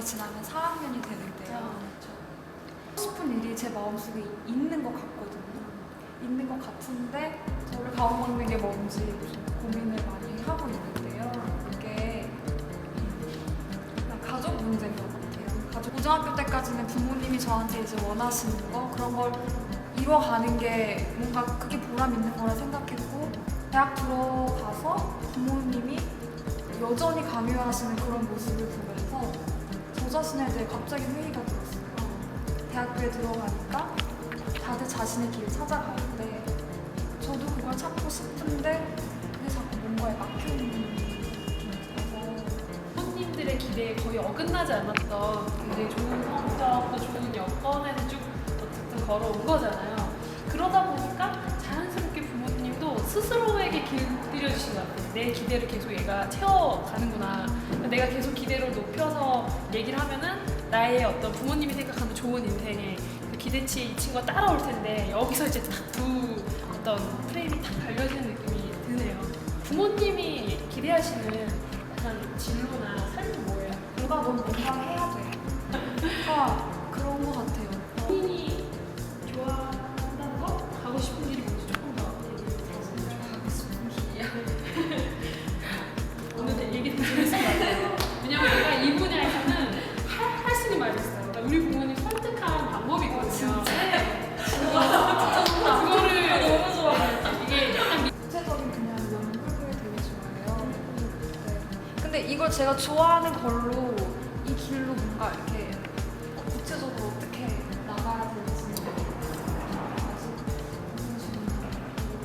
중학이 지나면 4학년이 되는데요. 아, 하고 싶은 일이 제 마음속에 있는 것 같거든요. 있는 것 같은데 저를 가로막는 게 뭔지 좀 고민을 많이 하고 있는데요. 이게 그냥 가족 문제인 것 같아요. 가족 고등학교 때까지는 부모님이 저한테 이제 원하시는 거 그런 걸 이뤄가는 게 뭔가 그게 보람 있는 거라 생각했고 대학 들어가서 부모님이 여전히 강요하시는 그런 모습을 보면서 저 자신에 대해 갑자기 회의가 들었어요. 대학교에 들어가니까 다들 자신의 길을 찾아가는데 저도 그걸 찾고 싶은데 그게 자꾸 뭔가에 막혀있는 느낌이 들어서 부모님들의 기대에 거의 어긋나지 않았던 굉장히 좋은 성적, 또 좋은 여건에서 쭉 어쨌든 걸어온 거잖아요. 그러다 보니까 스스로에게 길들여 주신 것 같아요. 내 기대를 계속 얘가 채워가는구나. 내가 계속 기대를 높여서 얘기를 하면은 나의 어떤 부모님이 생각하는 좋은 인생에 그 기대치에 이 친구가 따라올 텐데 여기서 이제 딱 두 어떤 프레임이 딱 갈려지는 느낌이 드네요. 부모님이 기대하시는 약간 진로나 삶이 뭐예요? 누가 넌 뭔가 해야 이걸 제가 좋아하는 걸로 이 길로 뭔가 이렇게 어, 구체적으로 어떻게 나가야 될지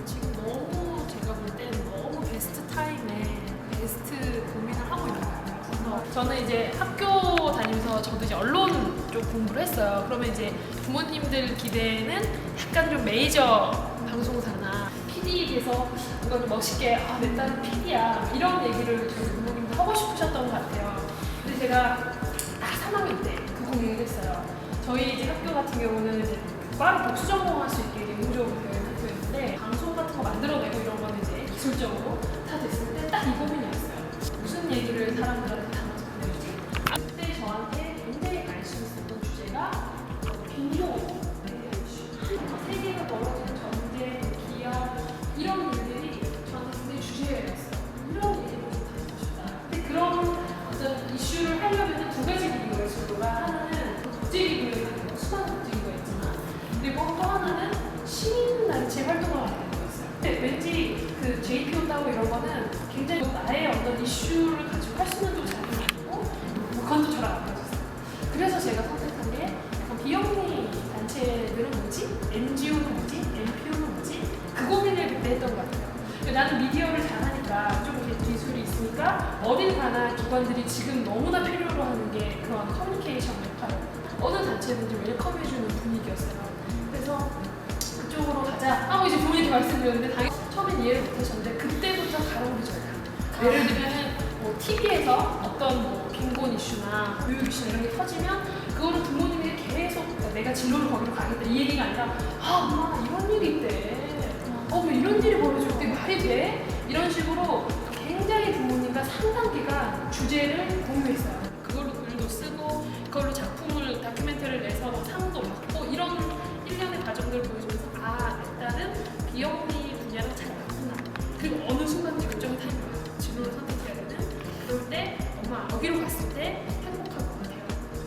지금 너무 제가 볼 땐 너무 베스트 타임에 베스트 고민을 하고 있는 것 같아요. 그래서 저는 이제 학교 다니면서 저도 이제 언론 쪽 공부를 했어요. 그러면 이제 부모님들 기대는 약간 좀 메이저 방송사나 PD에서 뭔가 좀 멋있게 아, 내 딸은 PD야 이런 얘기를 부모님도 하고 싶으셨던 것 같아요. 근데 제가 딱 3학년 때 그 고민을 했어요. 저희 이제 학교 같은 경우는 이제 빠른 복수 전공할 수 있게 되어 있는 학교였는데 방송 같은 거 만들어내고 이런 거는 이제 기술적으로 다 됐을 때 딱 이 고민이었어요. 무슨 얘기를 사람들한테 담아 따고 이런 거는 굉장히 나의 어떤 이슈를 가지고 할수 있는 좀 자리가 있고 그건 또 저랑 안 맞았어요. 그래서 제가 선택한 게 비영리 단체들은 뭐지? NGO는 뭐지? NPO는 뭐지? 그 고민을 그때 했던 것 같아요. 나는 미디어를 잘하니까 좀 이렇게 기술이 있으니까 어딜 가나 기관들이 지금 너무나 필요로 하는 게 그런 커뮤니케이션 역할 어느 단체든지 웰컴해주는 분위기였어요. 그래서 그쪽으로 가자 하고 이제 부모님께 말씀드렸는데 당연히 처음엔 이해를 못하셨는데 그때부터 가라오르져요. 예를 들면 뭐 TV에서 어떤 뭐 빈곤 이슈나 교육 이슈 이런 게 터지면 그거를 부모님이 계속 그러니까 내가 진로를 거기로 가겠다 이 얘기가 아니라 아 엄마 이런 일이 있대 어뭐 이런 일이 벌어지고 그게 말이 돼? 이런 식으로 굉장히 부모님과 상당 기간 주제를 공유했어요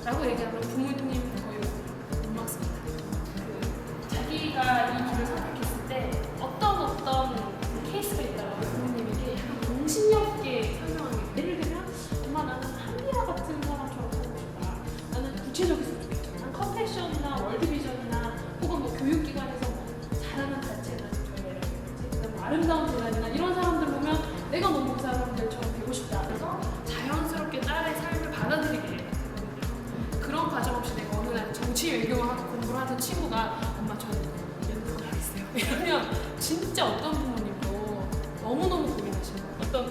라고 얘기하면 부모님 거의 못 막습니다. 그 자기가 이 길을 선택했을 때 어떤 어떤 케이스가 있다고 부모님에게 약간 공신력 있게 설명하는 게 예를 들면 엄마 나는 한미라 같은 사람처럼 살고 싶다. 나는 구체적이었으면 좋겠죠 난 컴패션이나 월드비전이나 혹은 뭐 교육기관에서 뭐 잘하는 뭐 아름다운 재단이나 이런 사람들 보면 내가 너무 그 사람 그런 과정 없이 내가 어느 날 정치 외교학 공부를 하던 친구가 엄마 저는 연구를 하겠어요. 이러면 진짜 어떤 부모님도 너무너무 고민하시는 어떤